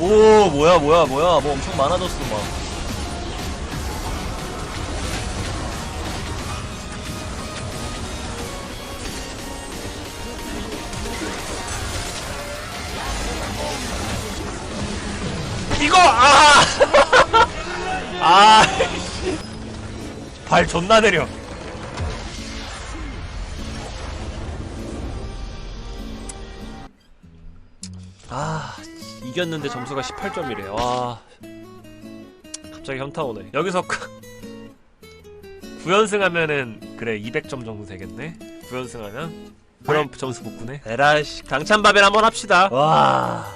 오 뭐야 뭐야 뭐야 뭐 엄청 많아졌어 막 이거 아! 아! 발 존나 내려. 이겼는데 점수가 18점이래. 와. 갑자기 현타 오네. 여기서 부연승하면은 그래 200점 정도 되겠네. 부연승하면 그럼 점수 복구네. 에라씨 강찬밥을 한번 합시다. 와.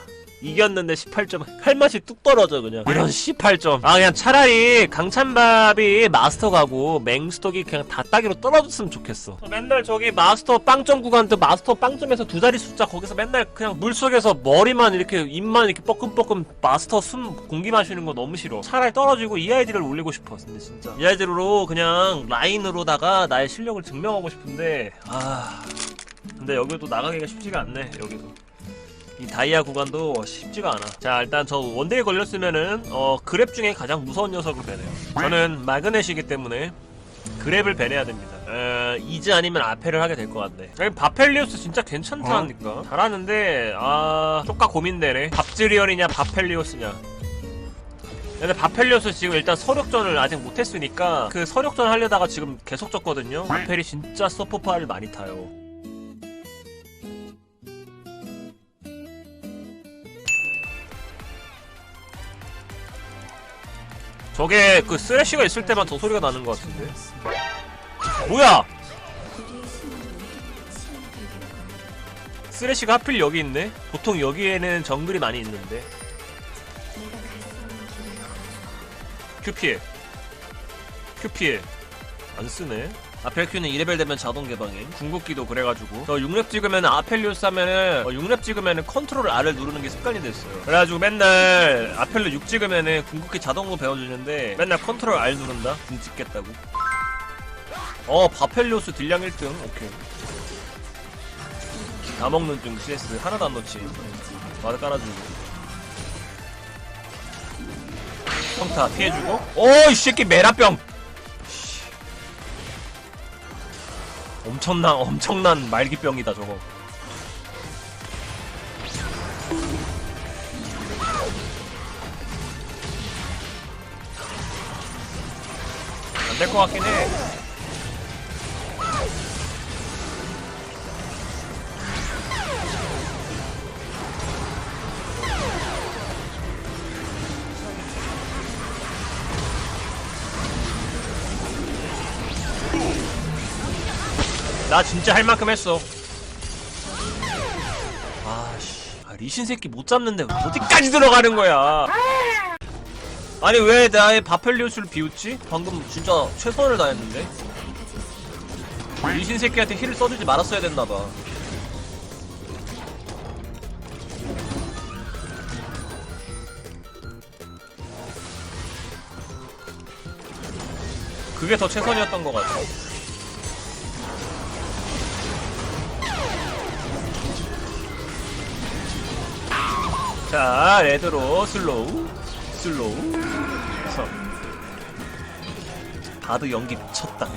이겼는데 18점. 할 맛이 뚝 떨어져 그냥. 이런 18점. 아 그냥 차라리 강찬밥이 마스터 가고 맹스톡이 그냥 다 따기로 떨어졌으면 좋겠어. 맨날 저기 마스터 빵점 구간도 마스터 빵점에서 두 자리 숫자 거기서 맨날 그냥 물속에서 머리만 이렇게 입만 이렇게 뻐끔뻐끔 마스터 숨 공기 마시는 거 너무 싫어. 차라리 떨어지고 이 아이디를 올리고 싶어 근데 진짜. 이 아이디로 그냥 라인으로다가 나의 실력을 증명하고 싶은데 아. 근데 여기도 나가기가 쉽지가 않네 여기도 이 다이아 구간도 쉽지가 않아. 자, 일단 저 원데이 걸렸으면은 어 그랩 중에 가장 무서운 녀석을 배내요. 저는 마그넷이기 때문에 그랩을 배내야 됩니다. 어, 이즈 아니면 아페를 하게 될 것 같네. 아니, 바펠리오스 진짜 괜찮다니까. 잘하는데 아 쪽가 고민되네. 밥즈리언이냐 바펠리오스냐. 근데 바펠리오스 지금 일단 서력전을 아직 못했으니까 그 서력전 하려다가 지금 계속 졌거든요. 바펠이 진짜 서포파를 많이 타요. 저게 그 쓰레쉬가 있을 때만 더 소리가 나는 것 같은데. 뭐야? 쓰레쉬가 하필 여기 있네. 보통 여기에는 정글이 많이 있는데. 큐 피해 큐 피해 안 쓰네 아펠큐는 2레벨 되면 자동 개방임. 궁극기도 그래가지고. 저 6렙 찍으면 아펠리오스 하면은 어, 6렙 찍으면은 컨트롤 R을 누르는 게 습관이 됐어요. 그래가지고 맨날 아펠로 6 찍으면은 궁극기 자동으로 배워주는데 맨날 컨트롤 R 누른다? 궁 찍겠다고. 어 바펠리오스 딜량 1등. 오케이. 다 먹는 중 CS 하나도 안 놓지. 마드 깔아주고. 평타 피해주고. 오이 새끼 메라병 엄청난 엄청난 말기병이다 저거. 안 될 것 같긴 해. 나 진짜 할 만큼 했어. 아씨, 아, 리신 새끼 못 잡는데 어디까지 들어가는 거야? 아니 왜 나의 바펠리우스를 비웃지? 방금 진짜 최선을 다했는데. 리신 새끼한테 힐을 써주지 말았어야 됐나봐. 그게 더 최선이었던 것 같아. 자, 레드로 슬로우, 슬로우. 서. 바드 연기 미쳤다.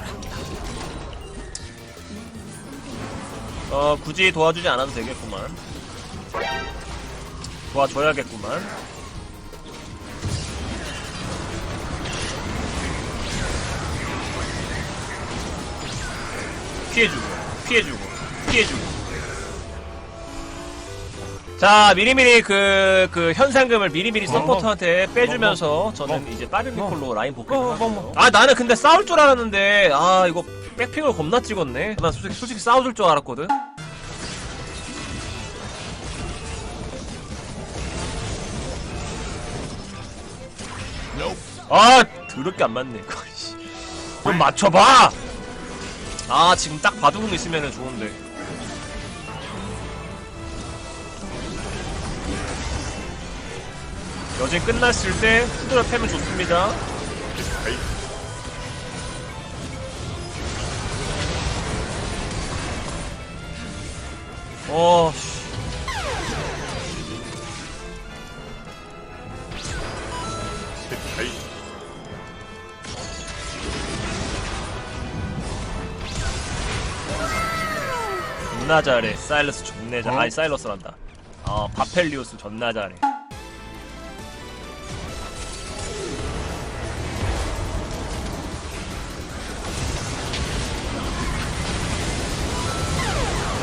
어, 굳이 도와주지 않아도 되겠구만. 도와줘야겠구만. 피해주고, 피해주고, 피해주고. 자 미리미리 그, 그 현상금을 미리미리 서포터한테 빼주면서 저는 이제 빠른 리콜로 라인 복귀를 아 나는 근데 싸울 줄 알았는데 아 이거 백핑을 겁나 찍었네. 난 솔직히, 솔직히 싸워줄 줄 알았거든. 아 더럽게 안 맞네. 이거. 좀 맞춰봐! 아 지금 딱 바둑은 있으면 좋은데 여진 끝났을 때 후드라 패면 좋습니다. 어. 존나 잘해 사일러스 존나 잘해 어? 아니 사일러스란다 아 바펠리우스 존나 잘해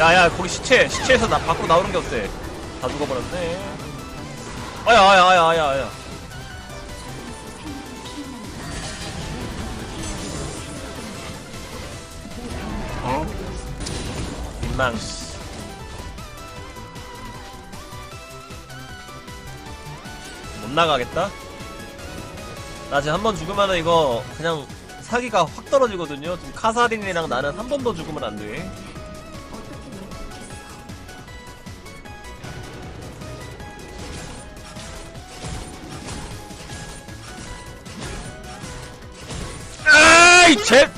야야 거기 시체 시체에서 나 밖으로 나오는 게 어때? 다 죽어버렸네. 아야 아야 아야 아야 아야. 어? 민망 못 나가겠다? 나 지금 한 번 죽으면은 이거 그냥 사기가 확 떨어지거든요. 지금 카사딘이랑 나는 한 번 더 죽으면 안 돼 제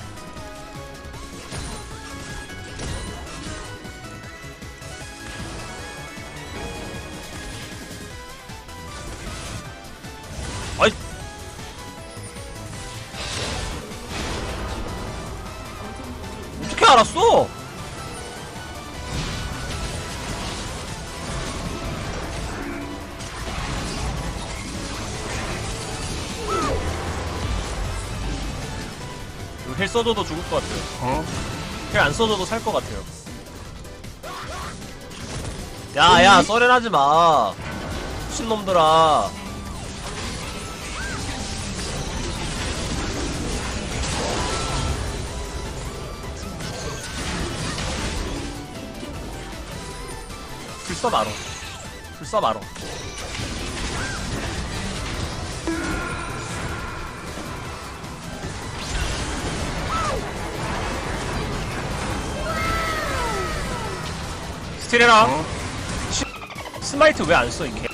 이거 힐 써줘도 죽을 것 같아요. 어? 힐안 써줘도 살 것 같아요. 야, 야, 썰렌하지 마. 미친놈들아. 불써 말어. 불써 말어. 스틸해라. 어? 스마이트 왜 안 써, 이게?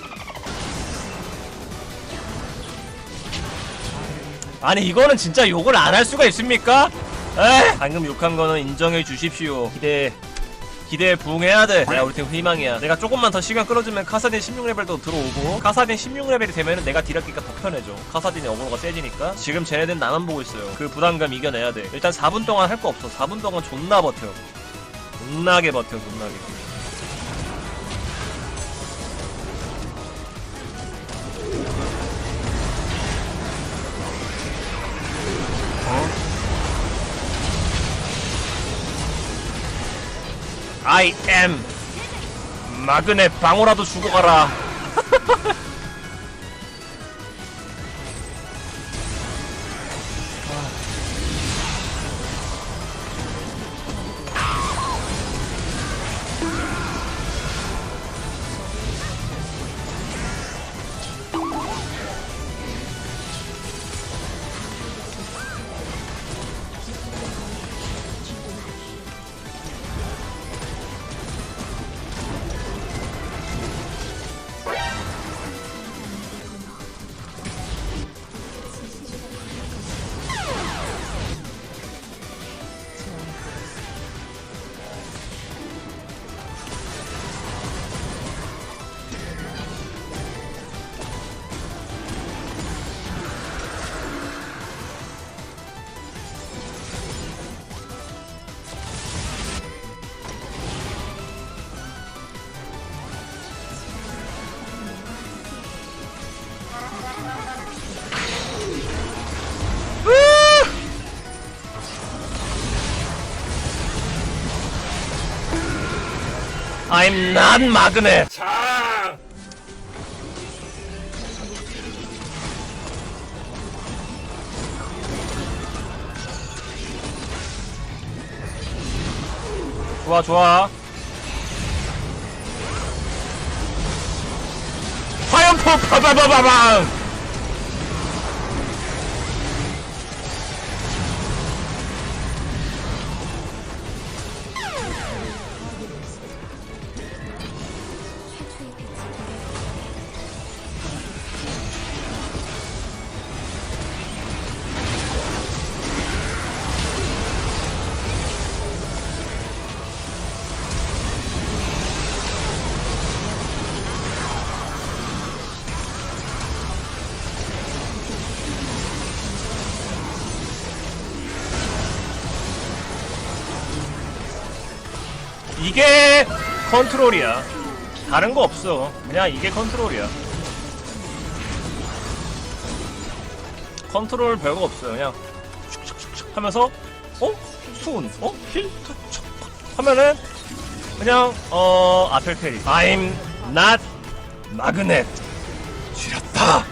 아니, 이거는 진짜 욕을 안 할 수가 있습니까? 에 방금 욕한 거는 인정해 주십시오. 기대, 기대에 부응해야 돼. 야, 우리 팀 희망이야. 내가 조금만 더 시간 끌어주면 카사딘 16레벨도 들어오고, 카사딘 16레벨이 되면은 내가 딜하기가 더 편해져. 카사딘의 어그로가 세지니까. 지금 쟤네들 나만 보고 있어요. 그 부담감 이겨내야 돼. 일단 4분 동안 할 거 없어. 4분 동안 존나 버텨. 존나게 버텨, 존나게. I am 마그네 방어라도 죽어가라. I'm not 마그네. 자! 좋아 좋아. 화염포 파바바바방. 이게 컨트롤이야. 다른 거 없어. 그냥 이게 컨트롤이야. 컨트롤 별거 없어요. 그냥 슉슉슉슉 하면서 어? 수은 어? 힐? 툭, 툭 하면은 그냥 어 아펠 캐리 I'm not magnet 지렸다